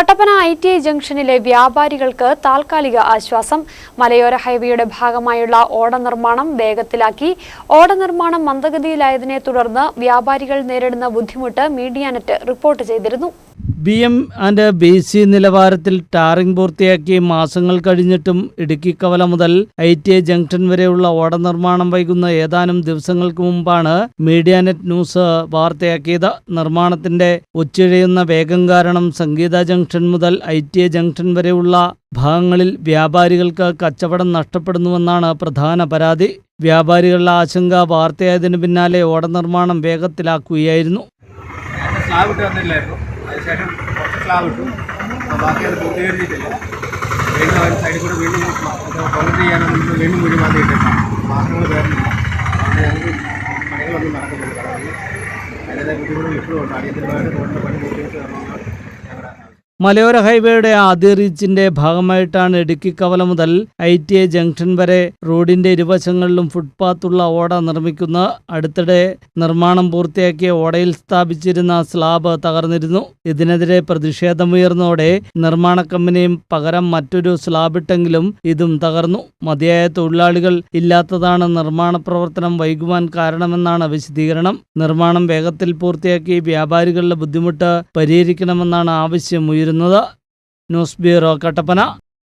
Kattappana I T I ജംഗ്ഷനിലെ വ്യാപാരികൾക്ക് താൽക്കാലിക ആശ്വാസം. മലയോര ഹൈവേയുടെ ഭാഗമായുള്ള ഓട നിർമ്മാണം വേഗത്തിലാക്കി. ഓട നിർമ്മാണം മന്ദഗതിയിലായതിനെ തുടർന്ന് വ്യാപാരികൾ നേരിടുന്ന ബുദ്ധിമുട്ട് മീഡിയാനെറ്റ് റിപ്പോർട്ട് ചെയ്തിരുന്നു. B M and B C നിലവാരത്തിൽ ടാറിംഗ് പൂർത്തിയാക്കി മാസങ്ങൾ കഴിഞ്ഞിട്ടും ഇടുക്കി കവല മുതൽ ഐ ടി ഐ ജംഗ്ഷൻ വരെയുള്ള ഓട നിർമ്മാണം വൈകുന്ന ഏതാനും ദിവസങ്ങൾക്ക് മുമ്പാണ് മീഡിയാനെറ്റ് ന്യൂസ് വാർത്തയാക്കിയത്. നിർമ്മാണത്തിന്റെ ഒച്ചിഴയുന്ന വേഗം കാരണം സംഗീത ജംഗ്ഷൻ മുതൽ ഐ ടി ഐ ജംഗ്ഷൻ വരെയുള്ള ഭാഗങ്ങളിൽ വ്യാപാരികൾക്ക് കച്ചവടം നഷ്ടപ്പെടുന്നുവെന്നാണ് പ്രധാന പരാതി. വ്യാപാരികളുടെ ആശങ്ക വാർത്തയായതിനു പിന്നാലെ ഓട നിർമ്മാണം വേഗത്തിലാക്കുകയായിരുന്നു. അതിനുശേഷം കുറച്ച് സ്ലാബ് ഇട്ടു. ബാക്കി അത് പൂർത്തീകരിച്ചിട്ടില്ല. വീണ്ടും അവർ സൈഡിൽ കൂടെ വീണ്ടും കോൺക്രീറ്റ് ചെയ്യാനും നമുക്ക് വീണ്ടും കുഴി മാറ്റി ഇട്ടിട്ടാണ് വാഹനങ്ങൾ വരുന്നില്ല അതുകൊണ്ട് ഞങ്ങൾക്ക് പണികളൊന്നും നടക്കുന്നില്ല. കാരണം അതിന്റെ ബുദ്ധിമുട്ട് ഇപ്പോഴും അടിയന്തരമായിട്ട് പണി മലയോര ഹൈവേയുടെ ആദ്യ റീച്ചിന്റെ ഭാഗമായിട്ടാണ് ഇടുക്കി കവല മുതൽ ഐ ടി ഐ ജംഗ്ഷൻ വരെ റോഡിന്റെ ഇരുവശങ്ങളിലും ഫുട്പാത്തുള്ള ഓട നിർമ്മിക്കുന്ന അടുത്തിടെ നിർമ്മാണം പൂർത്തിയാക്കിയ ഓടയിൽ സ്ഥാപിച്ചിരുന്ന സ്ലാബ് തകർന്നിരുന്നു. ഇതിനെതിരെ പ്രതിഷേധമുയർന്നതോടെ നിർമ്മാണ കമ്പനിയും പകരം മറ്റൊരു സ്ലാബിട്ടെങ്കിലും ഇതും തകർന്നു. മതിയായ തൊഴിലാളികൾ ഇല്ലാത്തതാണ് നിർമ്മാണ പ്രവർത്തനം വൈകുവാൻ കാരണമെന്നാണ് വിശദീകരണം. നിർമ്മാണം വേഗത്തിൽ പൂർത്തിയാക്കി വ്യാപാരികളുടെ ബുദ്ധിമുട്ട് പരിഹരിക്കണമെന്നാണ് ആവശ്യം ഉയരുന്നത് ന്യൂസ് ബ്യൂറോ കട്ടപ്പന